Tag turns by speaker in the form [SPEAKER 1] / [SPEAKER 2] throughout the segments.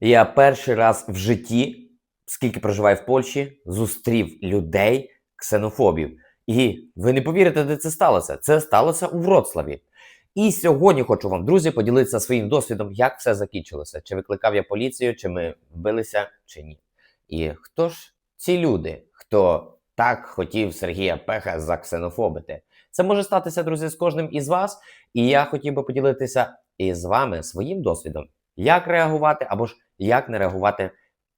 [SPEAKER 1] Я перший раз в житті, скільки проживаю в Польщі, зустрів людей ксенофобів. І ви не повірите, де це сталося. Це сталося у Вроцлаві. І сьогодні хочу вам, друзі, поділитися своїм досвідом, як все закінчилося. Чи викликав я поліцію, чи ми вбилися, чи ні. І хто ж ці люди, хто так хотів Сергія Пеха заксенофобити? Це може статися, друзі, з кожним із вас. І я хотів би поділитися із вами своїм досвідом, як реагувати або ж як не реагувати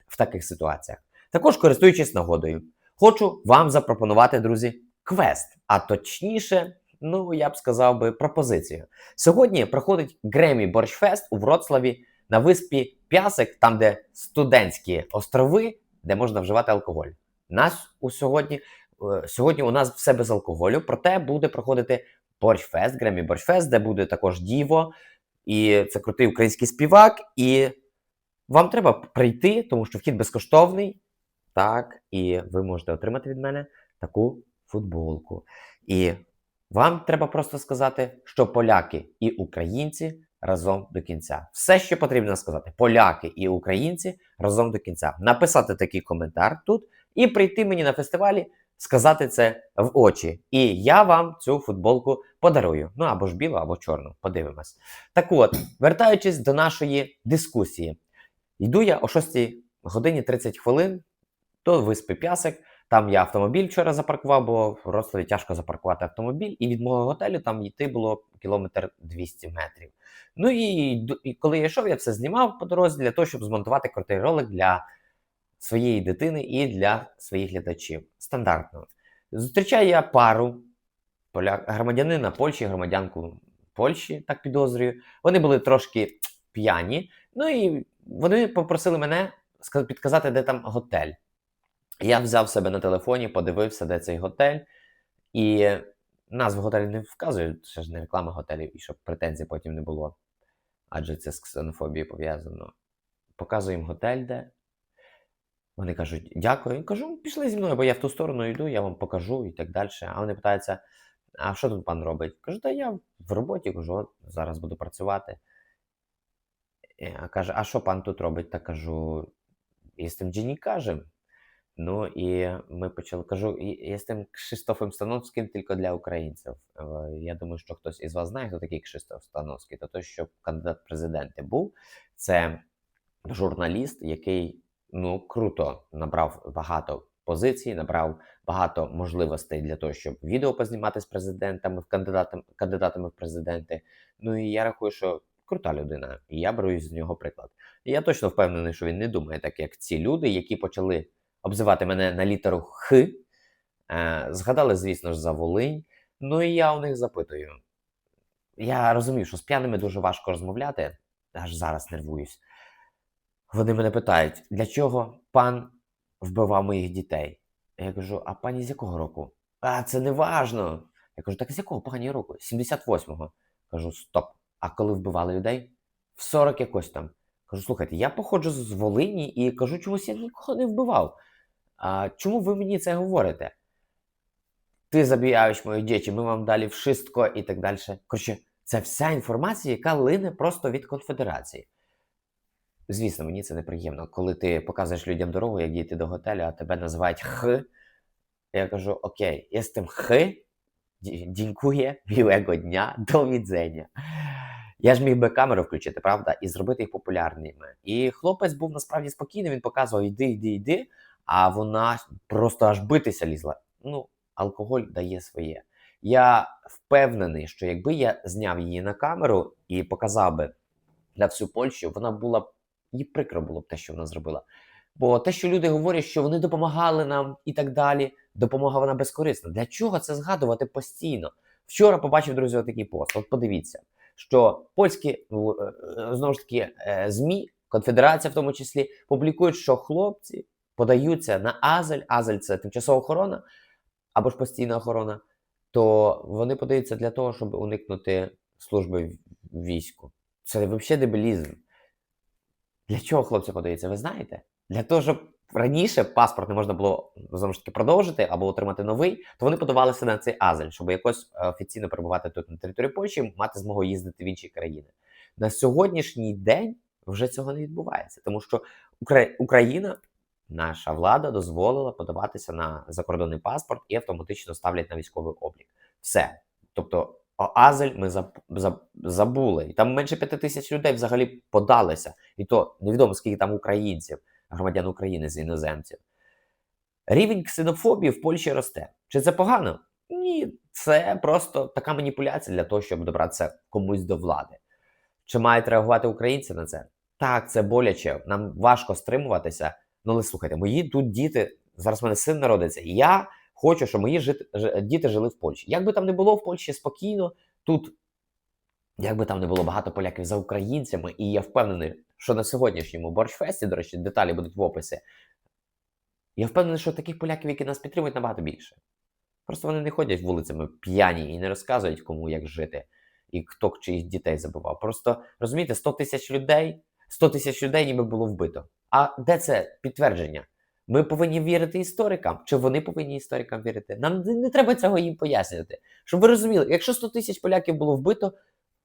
[SPEAKER 1] в таких ситуаціях. Також користуючись нагодою, хочу вам запропонувати, друзі, квест, а точніше, ну я б сказав би, пропозицію. Сьогодні проходить Гремі Борщфест у Вроцлаві на виспі Пясик, там, де студентські острови, де можна вживати алкоголь. Нас у сьогодні, е, сьогодні у нас все без алкоголю, проте буде проходити Борщфест, Гремі Борщфест, де буде також Діво, і це крутий український співак. І вам треба прийти, тому що вхід безкоштовний. Так, і ви можете отримати від мене таку футболку. І вам треба просто сказати, що поляки і українці разом до кінця. Все, що потрібно сказати: поляки і українці разом до кінця. Написати такий коментар тут і прийти мені на фестивалі, сказати це в очі. І я вам цю футболку подарую. Ну або ж білу, або чорну. Подивимось. Так от, вертаючись до нашої дискусії, йду я о 6 годині 30 хвилин до виспи Пясик. Там я автомобіль вчора запаркував, бо в Рославі тяжко запаркувати автомобіль, і від мого готелю там йти було кілометр 200 метрів. Ну і, і коли я йшов, я все знімав по дорозі для того, щоб змонтувати крутий ролик для своєї дитини і для своїх глядачів. Стандартно. Зустрічаю я пару поля... громадянина Польщі, громадянку Польщі, так підозрюю. Вони були трошки п'яні. Ну і вони попросили мене підказати, де там готель. Я взяв себе на телефоні, подивився, де цей готель, і назву готелю не вказують, це ж не реклама готелів, і щоб претензій потім не було. Адже це з ксенофобією пов'язано. Показую їм готель, де. Вони кажуть, дякую. Я кажу, пішли зі мною, бо я в ту сторону йду, я вам покажу і так далі. А вони питаються, а що тут пан робить? Кажу, та я в роботі, кажу, от зараз буду працювати. Е, А каже, а що пан тут робить? Та кажу, jestem dziennikarzem. Ну і ми почали кажу, «І- jestem Krzysztofem Становським тільки для українців. Е, Я думаю, що хтось із вас знає, хто такий Кшиштоф Становський. То той, що кандидат президенти був, це журналіст, який ну круто набрав багато позицій, набрав багато можливостей для того, щоб відео познімати з президентами, кандидатами, кандидатами в президенти. Ну і я рахую, що крута людина, і я беру з нього приклад. І я точно впевнений, що він не думає так, як ці люди, які почали обзивати мене на літеру Х. Е, згадали, звісно ж, за Волинь. Ну і я у них запитую. Я розумію, що з п'яними дуже важко розмовляти, аж зараз нервуюсь. Вони мене питають, для чого пан вбивав моїх дітей? Я кажу, а пані з якого року? А це не важно. Я кажу, так з якого пані року? 78-го. Кажу, стоп. А коли вбивали людей? В 40 якось там. Кажу, слухайте, я походжу з Волині і кажу, чомусь я нікого не вбивав. А чому ви мені це говорите? Ти забігаєш мої діти, ми вам далі вшистко і так далі. Коротше, це вся інформація, яка лине просто від конфедерації. Звісно, мені це неприємно, коли ти показуєш людям дорогу, як дійти до готелю, а тебе називають Х. Я кажу: Окей, єстем Х, ді- дякує, білого дня, до відзення. Я ж міг би камеру включити, правда, і зробити їх популярними. І хлопець був насправді спокійний, він показував: йди, йди, йди, а вона просто аж битися лізла. Ну, алкоголь дає своє. Я впевнений, що якби я зняв її на камеру і показав би для всю Польщу, вона була їй прикро було б те, що вона зробила. Бо те, що люди говорять, що вони допомагали нам і так далі, допомога вона безкорисна. Для чого це згадувати постійно? Вчора побачив, друзі, такий пост. От подивіться, що польські ну, е, е, знову ж таки е, ЗМІ, конфедерація в тому числі, публікують, що хлопці подаються на Азель, Азель це тимчасова охорона або ж постійна охорона, то вони подаються для того, щоб уникнути служби в війську. Це взагалі дебілізм. Для чого хлопці подаються, ви знаєте? Для того, щоб раніше паспорт не можна було знову ж таки продовжити або отримати новий, то вони подавалися на цей азель, щоб якось е, офіційно перебувати тут на території Польщі, мати змогу їздити в інші країни. На сьогоднішній день вже цього не відбувається, тому що Україна, наша влада, дозволила подаватися на закордонний паспорт і автоматично ставлять на військовий облік. Все. Тобто, Азель ми заб- заб- забули. І там менше п'яти тисяч людей взагалі подалися. І то невідомо, скільки там українців, громадян України з іноземців. Рівень ксенофобії в Польщі росте. Чи це погано? Ні, це просто така маніпуляція для того, щоб добратися комусь до влади. Чи мають реагувати українці на це? Так, це боляче. Нам важко стримуватися. Ну, але слухайте, мої тут діти, зараз в мене син народиться, я хочу, щоб мої жит... діти жили в Польщі. Як би там не було в Польщі спокійно, тут, як би там не було багато поляків за українцями, і я впевнений, що на сьогоднішньому борщфесті, до речі, деталі будуть в описі. Я впевнений, що таких поляків, які нас підтримують, набагато більше. Просто вони не ходять вулицями п'яні і не розказують, кому як жити, і хто чиїх дітей забував. Просто розумієте, 100 тисяч людей, 100 тисяч людей ніби було вбито. А де це підтвердження? Ми повинні вірити історикам, чи вони повинні історикам вірити? Нам не треба цього їм пояснювати. Щоб ви розуміли, якщо 100 тисяч поляків було вбито,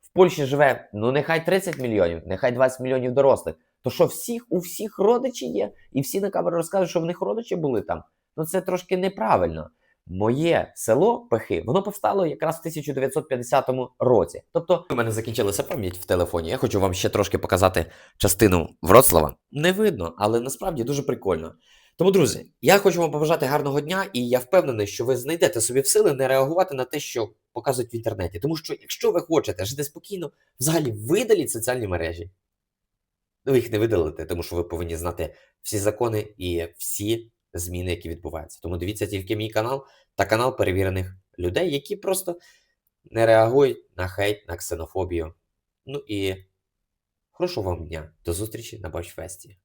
[SPEAKER 1] в Польщі живе, ну нехай 30 мільйонів, нехай 20 мільйонів дорослих. То що всіх у всіх родичі є, і всі на камеру розказують, що в них родичі були там. Ну це трошки неправильно. Моє село Пехи, воно повстало якраз в 1950 році. Тобто, у мене закінчилася пам'ять в телефоні. Я хочу вам ще трошки показати частину Вроцлава. Не видно, але насправді дуже прикольно. Тому, друзі, я хочу вам побажати гарного дня, і я впевнений, що ви знайдете собі в сили не реагувати на те, що показують в інтернеті. Тому що, якщо ви хочете жити спокійно, взагалі видаліть соціальні мережі. Ну, ви їх не видалите, тому що ви повинні знати всі закони і всі зміни, які відбуваються. Тому дивіться тільки мій канал та канал перевірених людей, які просто не реагують на хейт, на ксенофобію. Ну і хорошого вам дня. До зустрічі на Бачфесті.